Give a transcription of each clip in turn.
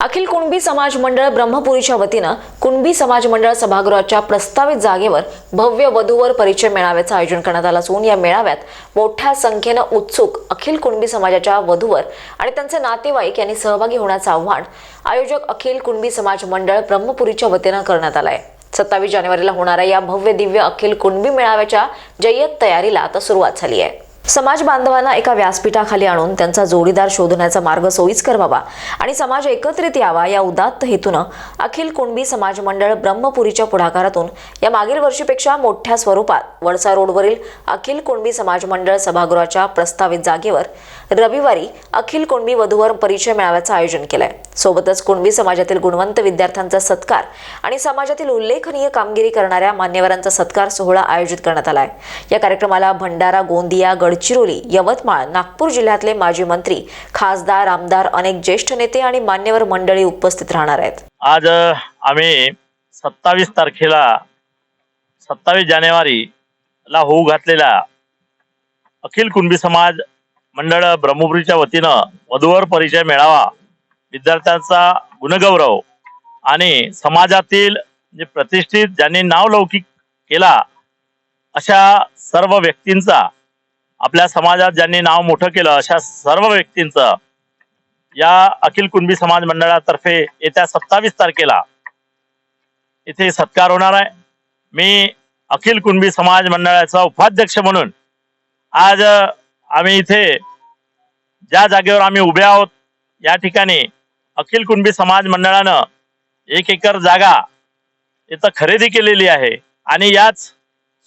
अखिल कुणबी समाज मंडळ ब्रह्मपुरीच्या वतीनं कुणबी समाज मंडळ सभागृहाच्या प्रस्तावित जागेवर भव्य वधूवर परिचय मेळाव्याचं आयोजन करण्यात आलं असून या मेळाव्यात मोठ्या संख्येनं उत्सुक अखिल कुणबी समाजाच्या वधूवर आणि त्यांचे नातेवाईक यांनी सहभागी होण्याचं आव्हान आयोजक अखिल कुणबी समाज मंडळ ब्रह्मपुरीच्या वतीनं करण्यात आलं आहे सत्तावीस जानेवारीला होणाऱ्या या भव्य दिव्य अखिल कुणबी मेळाव्याच्या जय्यत तयारीला आता सुरुवात झाली आहे. समाज बांधवांना एका व्यासपीठाखाली आणून त्यांचा जोडीदार शोधण्याचा मार्ग सोयीस्कर व्हावा आणि समाज एकत्रित यावा या उदात्त हेतूनं अखिल कुणबी समाज मंडळ ब्रह्मपुरीच्या पुढाकारातून या मागील वर्षीपेक्षा मोठ्या स्वरूपात वडसा रोडवरील अखिल कुणबी समाज मंडळ सभागृहाच्या प्रस्तावित जागेवर रविवारी अखिल कुणबी वधूवर परिचय मेळाव्याचं आयोजन केलं आहे सोबतच कुणबी समाजातील गुणवंत विद्यार्थ्यांचा सत्कार आणि समाजातील उल्लेखनीय कामगिरी करणाऱ्या मान्यवरांचा सत्कार सोहळा आयोजित करण्यात आलाय. या कार्यक्रमाला भंडारा गोंदिया गडचिरोली यवतमाळ नागपूर जिल्ह्यातले माजी मंत्री खासदार आमदार अनेक ज्येष्ठ नेते आणि मान्यवर मंडळी उपस्थित राहणार आहेत. आज आम्ही सत्तावीस तारखेला सत्तावीस जानेवारी ला होऊ घातलेला अखिल कुणबी समाज मंडळ ब्रह्मपुरीच्या वतीनं वधूवर परिचय मेळावा विद्यार्थ्यांचा गुणगौरव आणि समाजातील जे प्रतिष्ठित ज्यांनी नावलौकिक केला अशा सर्व व्यक्तींचा आपल्या समाजात ज्यांनी नाव मोठं केलं अशा सर्व व्यक्तींचं या अखिल कुणबी समाज मंडळातर्फे येत्या सत्तावीस तारखेला इथे सत्कार होणार आहे. मी अखिल कुणबी समाज मंडळाचा उपाध्यक्ष म्हणून आज आम्ही इथे ज्या जागेवर आम्ही उभे आहोत या ठिकाणी अखिल कुणबी समाज मंडळानं एक एकर जागा इथं खरेदी केलेली आहे. आणि याच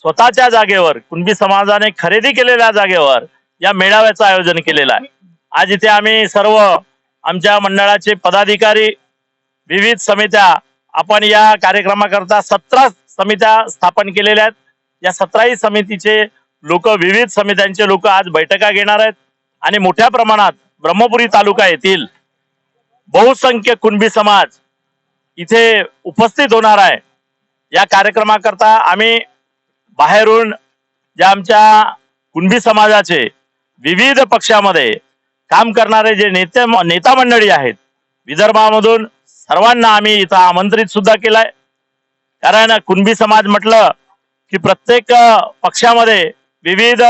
स्वतःच्या जागेवर कुणबी समाजाने खरेदी केलेल्या जागेवर या मेळाव्याचं आयोजन केलेलं आहे. आज इथे आम्ही सर्व आमच्या मंडळाचे पदाधिकारी विविध समित्या आपण या कार्यक्रमाकरता सतरा समित्या स्थापन केलेल्या आहेत. या सतराही समितीचे लोक विविध समित्यांचे लोक आज बैठका घेणार आहेत. आणि मोठ्या प्रमाणात ब्रह्मपुरी तालुका येथील बहुसंख्य कुणबी समाज इथे उपस्थित होणार आहे. या कार्यक्रमाकरता आम्ही बाहेरून ज्या आमच्या कुणबी समाजाचे विविध पक्षामध्ये काम करणारे जे नेते नेता मंडळी आहेत विदर्भामधून सर्वांना आम्ही इथं आमंत्रित सुद्धा केलंय. कारण कुणबी समाज म्हटलं की प्रत्येक पक्षामध्ये विविध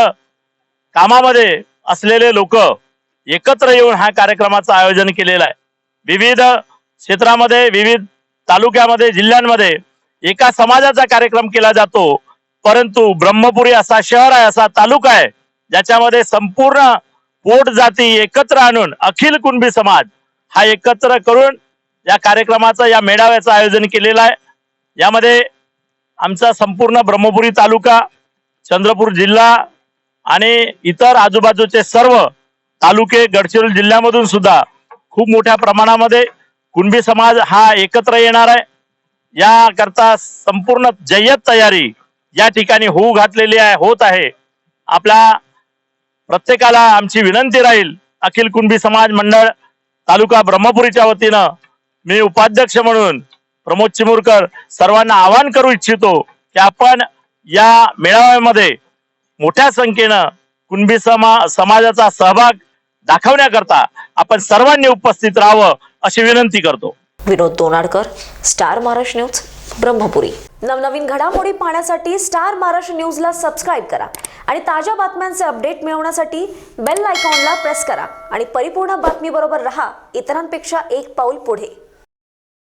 कामामध्ये असलेले लोक एकत्र येऊन हा कार्यक्रमाचं आयोजन केलेलं आहे. विविध क्षेत्रामध्ये विविध तालुक्यामध्ये जिल्ह्यांमध्ये एका समाजाचा कार्यक्रम केला जातो. परंतु ब्रह्मपुरी असा शहर आहे असा तालुका आहे ज्याच्यामध्ये संपूर्ण पोट जाती एकत्र आणून अखिल कुणबी समाज हा एकत्र करून या कार्यक्रमाचं या मेळाव्याचं आयोजन केलेलं आहे. यामध्ये आमचा संपूर्ण ब्रह्मपुरी तालुका चंद्रपूर जिल्हा आणि इतर आजूबाजूचे सर्व तालुके गडचिरोली जिल्ह्यामधून सुद्धा खूप मोठ्या प्रमाणामध्ये कुणबी समाज हा एकत्र येणार आहे. याकरता संपूर्ण जय्यत तयारी या ठिकाणी होऊ घातलेली आहे होत आहे. आपल्या प्रत्येकाला आमची विनंती राहील अखिल कुणबी समाज मंडळ तालुका ब्रह्मपुरीच्या वतीनं मी उपाध्यक्ष म्हणून प्रमोद चिमुरकर सर्वांना आवाहन करू इच्छितो की आपण या मेळाव्यामध्ये मोठ्या संख्येनं कुणबी समा समाजाचा सहभाग दाखवण्याकरता आपण सर्वांनी उपस्थित राहावं अशी विनंती करतो. Vinod Donadkar star Maharashtra news Brahmapuri. नवनवीन घडामोडी पाहण्यासाठी स्टार महाराष्ट्र न्यूजला सबस्क्राईब करा आणि ताज्या बातम्यांचे अपडेट मिळवण्यासाठी बेल आयकॉनला प्रेस करा आणि परिपूर्ण बातमीबरोबर रहा. इतरांपेक्षा एक पाऊल पुढे.